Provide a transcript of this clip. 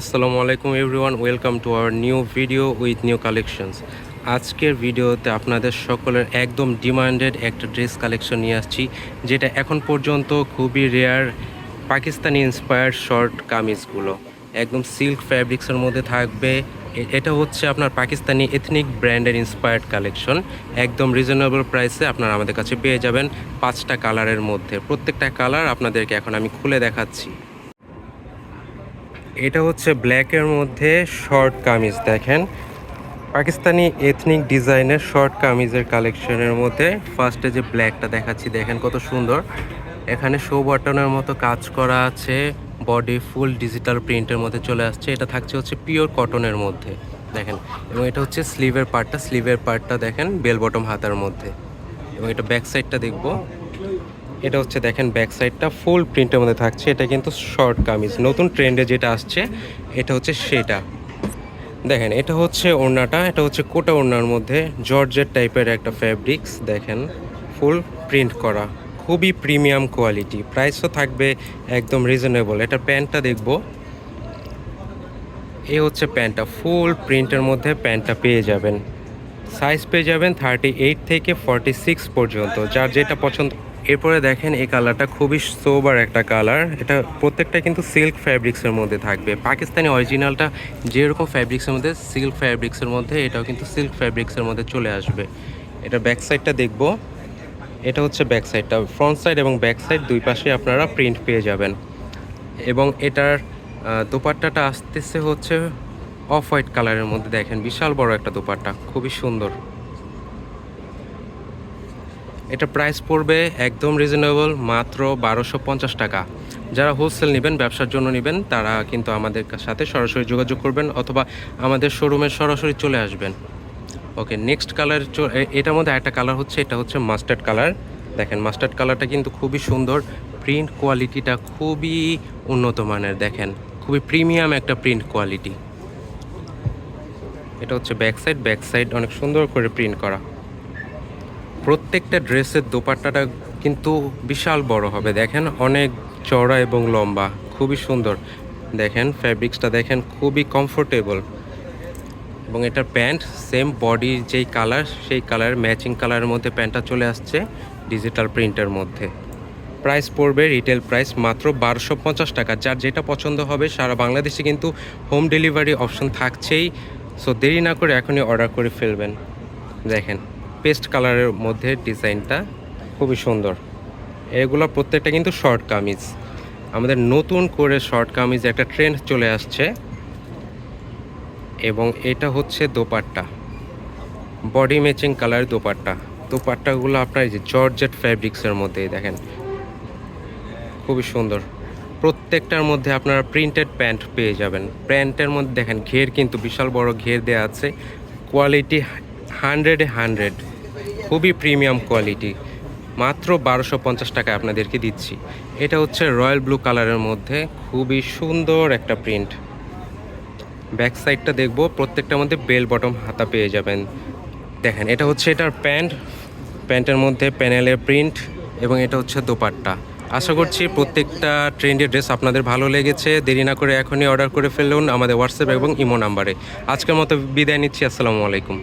আসসালামু আলাইকুম everyone, welcome to our new video with new collections. আজকের ভিডিওতে আপনাদের সকলের একদম ডিমান্ডেড একটা ড্রেস কালেকশন নিয়ে আসছি, যেটা এখন পর্যন্ত খুবই রেয়ার পাকিস্তানি ইন্সপায়ার্ড শর্ট কামিজগুলো। একদম সিল্ক ফ্যাব্রিক্সের মধ্যে থাকবে। এটা হচ্ছে আপনার পাকিস্তানি এথনিক ব্র্যান্ডের ইন্সপায়ার্ড কালেকশন একদম রিজনেবল প্রাইসে আপনারা আমাদের কাছে পেয়ে যাবেন পাঁচটা কালারের মধ্যে। প্রত্যেকটা কালার আপনাদেরকে এখন আমি খুলে দেখাচ্ছি। এটা হচ্ছে ব্ল্যাকের মধ্যে শর্ট কামিজ, দেখেন। পাকিস্তানি এথনিক ডিজাইনের শর্ট কামিজের কালেকশনের মধ্যে ফার্স্টে যে ব্ল্যাকটা দেখাচ্ছি, দেখেন কত সুন্দর। এখানে শো বাটনের মতো কাজ করা আছে বডি ফুল ডিজিটাল প্রিন্টের মধ্যে চলে আসছে। এটা থাকছে হচ্ছে পিওর কটনের মধ্যে, দেখেন। এবং এটা হচ্ছে স্লিভের পার্টটা স্লিভের পার্টটা দেখেন বেল বটম হাতার মধ্যে। এবং এটা ব্যাক সাইডটা দেখব। এটা হচ্ছে দেখেন ব্যাক সাইডটা ফুল প্রিন্টের মধ্যে থাকছে। এটা কিন্তু শর্ট কামিজ। নতুন ট্রেন্ডে যেটা আসছে, এটা হচ্ছে সেটা। দেখেন, এটা হচ্ছে ওড়নাটা, এটা হচ্ছে কোটা ওড়নার মধ্যে জর্জেট টাইপের একটা ফ্যাব্রিক্স দেখেন ফুল প্রিন্ট করা। খুবই প্রিমিয়াম কোয়ালিটি প্রাইসও থাকবে একদম রিজনেবল এটা প্যান্টটা দেখব। এ হচ্ছে প্যান্টটা। ফুল প্রিন্টের মধ্যে প্যান্টটা পেয়ে যাবেন। সাইজ পেয়ে যাবেন থার্টি এইট থেকে ফর্টি সিক্স পর্যন্ত। যার যেটা পছন্দ এরপরে দেখেন এই কালারটা খুবই সোবার একটা কালার এটা প্রত্যেকটা কিন্তু সিল্ক ফ্যাব্রিক্সের মধ্যে থাকবে। পাকিস্তানি অরিজিনালটা যেরকম ফ্যাব্রিক্সের মধ্যে সিল্ক ফ্যাব্রিক্সের মধ্যে, এটাও কিন্তু সিল্ক ফ্যাব্রিক্সের মধ্যে চলে আসবে। এটা ব্যাক সাইডটা দেখব। এটা হচ্ছে ব্যাক সাইডটা ফ্রন্ট সাইড এবং ব্যাক সাইড দুই পাশে আপনারা প্রিন্ট পেয়ে যাবেন। এবং এটার দোপাট্টাটা আসতেছে হচ্ছে অফ হোয়াইট কালারের মধ্যে। দেখেন বিশাল বড় একটা দোপাট্টা। খুবই সুন্দর। এটা প্রাইস পড়বে একদম রিজনেবল মাত্র বারোশো পঞ্চাশ টাকা। যারা হোলসেল নেবেন, ব্যবসার জন্য নেবেন, তারা কিন্তু আমাদের সাথে সরাসরি যোগাযোগ করবেন অথবা আমাদের শোরুমে সরাসরি চলে আসবেন। ওকে নেক্সট কালার এটার মধ্যে একটা কালার হচ্ছে, এটা হচ্ছে মাস্টার্ড কালার দেখেন মাস্টার্ড কালারটা কিন্তু খুবই সুন্দর। প্রিন্ট কোয়ালিটিটা খুবই উন্নত মানের, দেখেন। খুবই প্রিমিয়াম একটা প্রিন্ট কোয়ালিটি এটা হচ্ছে ব্যাক সাইড ব্যাক সাইড অনেক সুন্দর করে প্রিন্ট করা। প্রত্যেকটা ড্রেসের দোপাট্টাটা কিন্তু বিশাল বড় হবে। দেখেন অনেক চওড়া এবং লম্বা, খুবই সুন্দর। দেখেন ফ্যাব্রিক্সটা দেখেন খুবই কমফোর্টেবল এবং এটার প্যান্ট সেম বডির যেই কালার সেই কালার ম্যাচিং কালারের মধ্যে প্যান্টটা চলে আসছে ডিজিটাল প্রিন্টের মধ্যে। প্রাইস পড়বে রিটেল প্রাইস মাত্র বারোশো পঞ্চাশ টাকা। যার যেটা পছন্দ হবে সারা বাংলাদেশে কিন্তু হোম ডেলিভারি অপশন থাকছেই। সো দেরি না করে এখনই অর্ডার করে ফেলবেন। দেখেন। পেস্ট কালারের মধ্যে ডিজাইনটা খুবই সুন্দর। এগুলো প্রত্যেকটা কিন্তু শর্ট কামিজ। আমাদের নতুন করে শর্ট কামিজ একটা ট্রেন্ড চলে আসছে। এবং এটা হচ্ছে dupatta. Body matching colour dupatta. দোপাট্টাগুলো আপনার যে জর্জেট ফ্যাব্রিক্সের মধ্যে দেখেন। খুবই সুন্দর। প্রত্যেকটার মধ্যে আপনারা প্রিন্টেড প্যান্ট পেয়ে যাবেন। প্যান্টের মধ্যে দেখেন ঘের কিন্তু বিশাল বড় ঘের দেওয়া আছে। কোয়ালিটি হান্ড্রেডে হান্ড্রেড। খুবই প্রিমিয়াম কোয়ালিটি। মাত্র বারোশো পঞ্চাশ টাকা আপনাদেরকে দিচ্ছি। এটা হচ্ছে রয়্যাল ব্লু কালারের মধ্যে খুবই সুন্দর একটা প্রিন্ট। ব্যাক সাইডটা দেখব, প্রত্যেকটার মধ্যে বেল বটম হাতা পেয়ে যাবেন। দেখেন, এটা হচ্ছে এটার প্যান্ট। প্যান্টের মধ্যে প্যানেলের প্রিন্ট এবং এটা হচ্ছে দোপাট্টা। আশা করছি প্রত্যেকটা ট্রেন্ডের ড্রেস আপনাদের ভালো লেগেছে। দেরি না করে এখনই অর্ডার করে ফেলুন আমাদের হোয়াটসঅ্যাপ এবং ইমো নাম্বারে। আজকের মতো বিদায় নিচ্ছি, আসসালামু আলাইকুম।